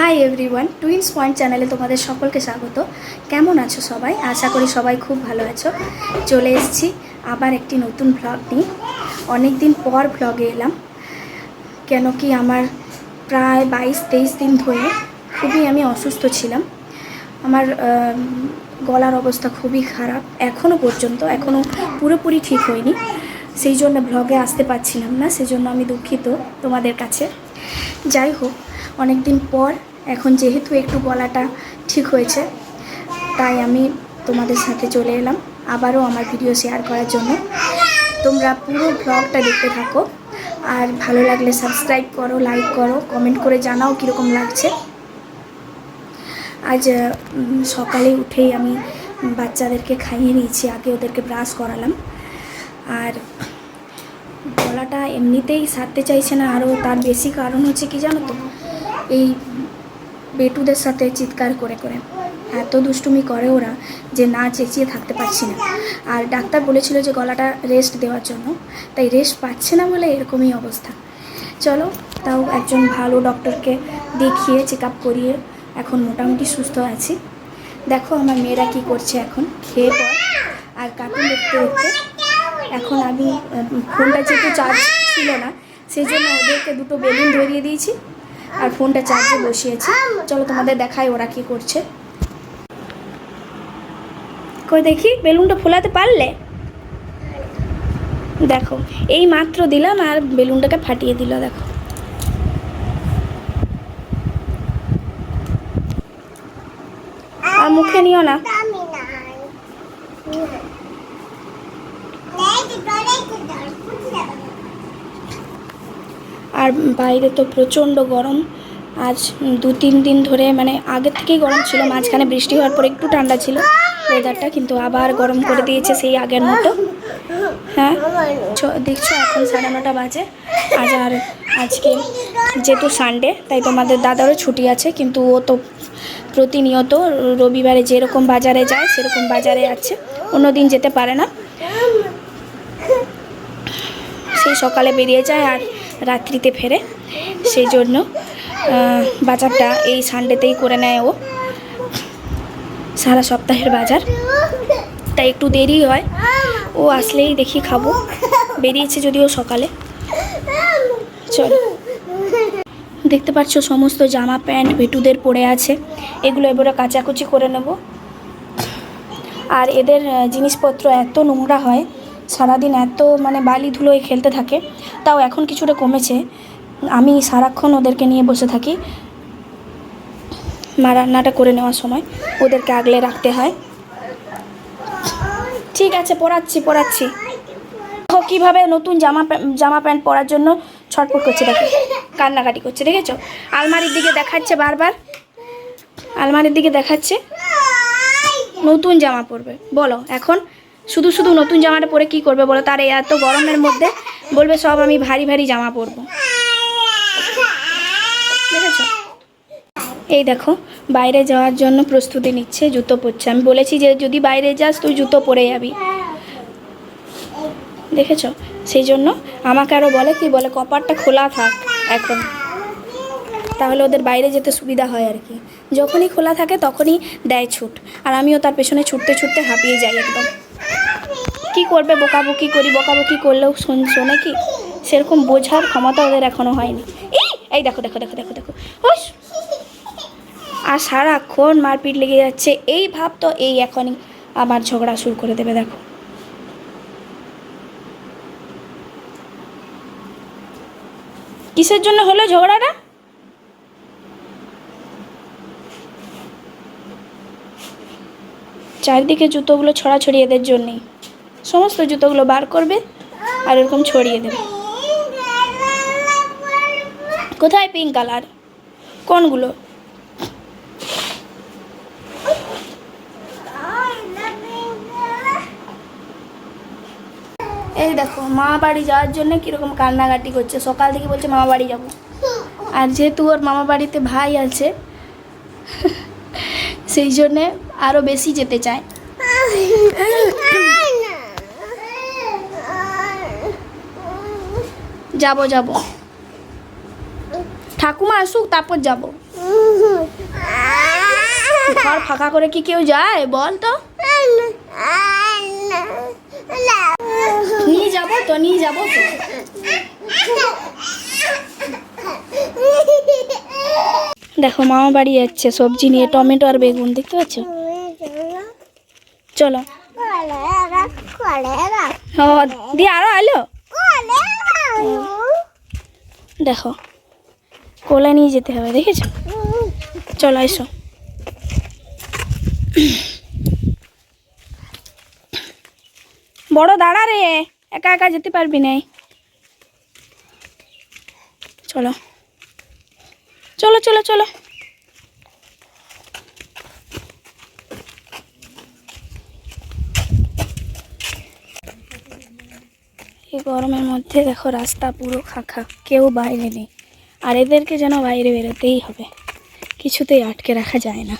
Hi everyone twins point চ্যানেলে তোমাদের সকলকে স্বাগত। কেমন আছো সবাই? আশা করি সবাই খুব ভালো আছো। চলে এসেছি আবার একটি নতুন ভ্লগ নিয়ে। অনেক দিন পর ভ্লগে এলাম। কেন কি আমার প্রায় বাইশ, তেইশ দিন ধরে খুবই আমি অসুস্থ ছিলাম। আমার গলার অবস্থা খুবই খারাপ এখনও পর্যন্ত এখনও পুরোপুরি ঠিক হয়নি। সেই জন্য ভ্লগে আসতে পারছিলাম না, সেজন্য আমি দুঃখিত তোমাদের কাছে। যাই হোক অনেক দিন পর, এখন যেহেতু একটু গলাটা ঠিক হয়েছে, তাই আমি তোমাদের সাথে চলে এলাম আবারও আমার ভিডিও শেয়ার করার জন্য। তোমরা পুরো ব্লগটা দেখতে থাকো, আর ভালো লাগলে সাবস্ক্রাইব করো লাইক করো কমেন্ট করে জানাও কীরকম লাগছে। আজ সকালে উঠেই আমি বাচ্চাদেরকে খাইয়ে নিয়েছি, আগে ওদেরকে ব্রাশ করালাম। আর গলাটা এমনিতেই সারতে চাইছে না আরও তার বেশি কারণ হচ্ছে কি জানো তো? এই বেটুদের সাথে চিৎকার করে করে। এত দুষ্টুমি করে ওরা যে না চেঁচিয়ে থাকতে পারছি না। আর ডাক্তার বলেছিল যে গলাটা রেস্ট দেওয়ার জন্য। তাই রেস্ট পাচ্ছে না বলে এরকমই অবস্থা। চলো, তাও একজন ভালো ডক্টরকে দেখিয়ে চেক আপ করিয়ে এখন মোটামুটি সুস্থ আছি। দেখো আমার মেয়েরা কি করছে এখন। খেয়ে পর। আর কার্টুন দেখতে দেখতে এখন আমি ফোনটা যেহেতু চার্জ ছিল না, সেই জন্য ওদেরকে দুটো বেলুন ধরিয়ে দিয়েছি। আর ফোনটা চার্জে বসিয়েছি। চলো তোমাদের দেখাই ওরা কি করছে। কই দেখি, বেলুনটা ফোলাতে পারলে? দেখো, এই মাত্র দিলাম আর বেলুনটাকে ফাটিয়ে দিল, দেখো। আর মুখে নিও না। আর বাইরে তো প্রচণ্ড গরম। আজ দু, তিন দিন ধরে মানে আগের থেকেই গরম ছিল, মাঝখানে বৃষ্টি হওয়ার পর একটু ঠান্ডা ছিল ওয়েদারটা কিন্তু আবার গরম করে দিয়েছে সেই আগের মতো। হ্যাঁ দেখছ এখন সাড়ে নটা বাজে। আজ আর আজকে যেহেতু সানডে তাই তোমাদের দাদারও ছুটি আছে, কিন্তু ও তো প্রতিনিয়ত রবিবারে যেরকম বাজারে যায়, সেরকম বাজারে আছে। অন্য দিন যেতে পারে না। সেই সকালে বেরিয়ে যায় আর রাত্রিতে ফেরে। সেই জন্য বাজারটা এই সানডেতেই করে নেয় ও। সারা সপ্তাহের বাজার। তাই একটু দেরি হয়। ও আসলেই দেখি খাব। বেরিয়েছে যদিও সকালে। চলো। দেখতে পাচ্ছ সমস্ত জামা, প্যান্ট, ভেটুদের পড়ে আছে। এগুলো এবারে কাচাকুচি করে নেব। আর এদের জিনিসপত্র এত নোংরা হয় সারাদিন এত মানে বালি ধুলোয় খেলতে থাকে, তাও এখন কিছুটা কমেছে। আমি সারাক্ষণ ওদেরকে নিয়ে বসে থাকি। মা রান্নাটা করে নেওয়ার সময় ওদেরকে আগলে রাখতে হয়। ঠিক আছে, পড়াচ্ছি পড়াচ্ছি। দেখো কীভাবে নতুন জামা জামা প্যান্ট পরার জন্য ছটফট করছে, দেখো। কান্নাকাটি করছে, দেখেছ? আলমারির দিকে দেখাচ্ছে বারবার। আলমারির দিকে দেখাচ্ছে। নতুন জামা পরবে। বলো, এখন শুধু শুধু নতুন জামাটা পরে কি করবে বলো? তার এত গরমের মধ্যে বলবে, সব আমি ভারী ভারী জামা পরবো। এই দেখো, বাইরে যাওয়ার জন্য প্রস্তুতি নিচ্ছে, জুতো পরছে। আমি বলেছি যে, যদি বাইরে যাস, তুই জুতো পরে যাবি। দেখেছ? সেই জন্য আমাকে আরও বলে, কি বলে, কপারটা খোলা থাক এখন। তাহলে ওদের বাইরে যেতে সুবিধা হয় আর কি। যখনই খোলা থাকে, তখনই দেয় ছুট। আর আমিও তার পেছনে ছুটতে ছুটতে হাঁপিয়ে যাই একদম। কি করবে? বকাবকি করি, বকাবকি করলেও শুনছো শোনে কি সেরকম বোঝার ক্ষমতা ওদের এখনও হয়নি। এই এই দেখো দেখো দেখো দেখো দেখো। আর সারাক্ষণ মারপিট লেগে যাচ্ছে। এই ভাব তো এই এখনই আবার ঝগড়া শুরু করে দেবে, দেখো। কিসের জন্য হলো ঝগড়াটা? চারিদিকে জুতোগুলো ছড়াছড়ি এদের জন্যেই। সমস্ত জুতোগুলো বার করবে আর এরকম ছড়িয়ে দেবে। কোথায় পিঙ্ক কালার কোনগুলো? এই দেখো, মা বাড়ি যাওয়ার জন্য কীরকম কান্নাকাটি করছে। সকাল থেকে বলছে, মামা বাড়ি যাব। আর যেহেতু ওর মামা বাড়িতে ভাই আছে, সেই জন্যে আরও বেশি যেতে চায়। যাব যাব। ঠাকুমা আসুক, তারপর যাব। ঘর ফাঁকা করে কি কেউ যায়? বল তো। নিয়ে যাব তো, নিয়ে যাব তো। দেখো মামা বাড়ি যাচ্ছে, সবজি নিয়ে টমেটো আর বেগুন, দেখতে পাচ্ছ? চলো। দিয়ে আরও আলো। দেখো কোলে নিয়ে যেতে হবে দেখেছ? চলো এসো। বড় দাঁড়া রে একা একা যেতে পারবি না চলো। চলো চলো চলো। এই গরমের মধ্যে দেখো রাস্তা পুরো খাখা, কেউ বাইরে নেই। আর এদেরকে যেন বাইরে বেরোতেই হবে, কিছুতেই আটকে রাখা যায় না।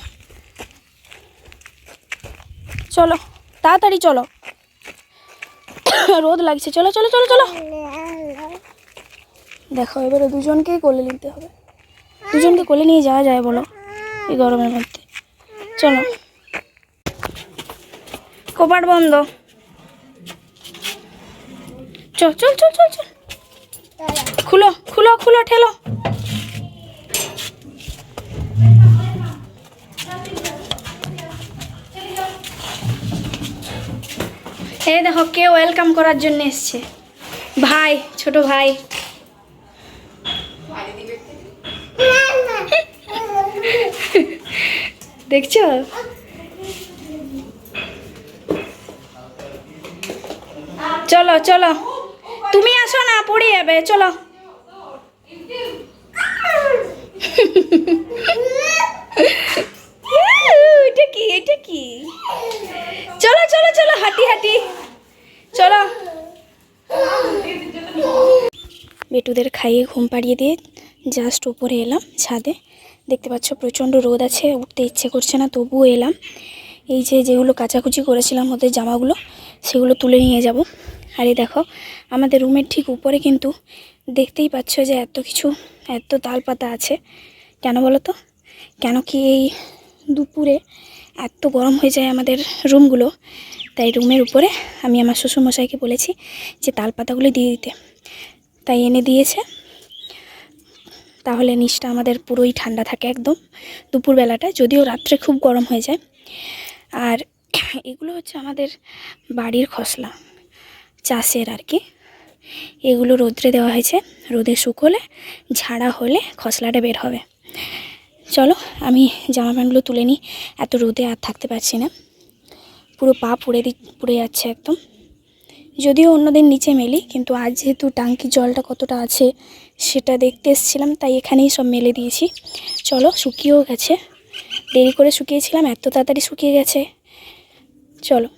চলো, তাড়াতাড়ি চলো। রোদ লাগছে, চলো চলো চলো চলো। দেখো, এবারে দুজনকেই কোলে নিতে হবে। দুজনকে কোলে নিয়ে যাওয়া যায়, বলো, এই গরমের মধ্যে। চলো। কপাট বন্ধ। চল চল চল চল চল। খুলো খুলো খুলো, ঠেলো। এই দেখো, কে ওয়েলকাম করার জন্য এসছে। ভাই, ছোট ভাই। দেখছ? চলো চলো। আসো না, পড়ে যাবে, চলো। এটা এটা চলো চলো চলো, হাঁটি হাঁটি। চলো। বেটুদের খাইয়ে ঘুম পাড়িয়ে দিয়ে জাস্ট উপরে এলাম, ছাদে। দেখতে পাচ্ছ প্রচণ্ড রোদ আছে, উঠতে ইচ্ছে করছে না, তবুও এলাম। এই যে যেগুলো কাচাকুচি করেছিলাম ওদের জামাগুলো, সেগুলো তুলে নিয়ে যাব। আর দেখো, আমাদের রুমের ঠিক উপরে কিন্তু দেখতেই পাচ্ছ যে এত কিছু, এত তালপাতা আছে। কেন বলো তো? কেন কি এই দুপুরে এত গরম হয়ে যায় আমাদের রুমগুলো? তাই রুমের উপরে আমি আমার শ্বশুরমশাইকে বলেছি যে তালপাতাগুলো দিয়ে দিতে। তাই এনে দিয়েছে। তাহলে নিচটা আমাদের পুরোই ঠান্ডা থাকে একদম দুপুরবেলাটা, যদিও রাত্রে খুব গরম হয়ে যায়। আর এগুলো হচ্ছে আমাদের বাড়ির খসলা। চাষের আর কি। এগুলো রোদ্রে দেওয়া হয়েছে। রোদে শুকোলে, ঝাড়া হলে খসলাটা বের হবে। চলো, আমি জামা প্যান্টগুলো তুলে নিই। এত রোদে আর থাকতে পারছি না। পুরো পা পুড়ে দি, পুড়ে যাচ্ছে একদম। যদিও অন্যদিন নিচে মেলি, কিন্তু আজ যেহেতু টাঙ্কি জলটা কতটা আছে সেটা দেখতে এসেছিলাম, তাই এখানেই সব মেলে দিয়েছি। চলো, শুকিয়েও গেছে। দেরি করে শুকিয়েছিলাম, এত তাড়াতাড়ি শুকিয়ে গেছে। চলো।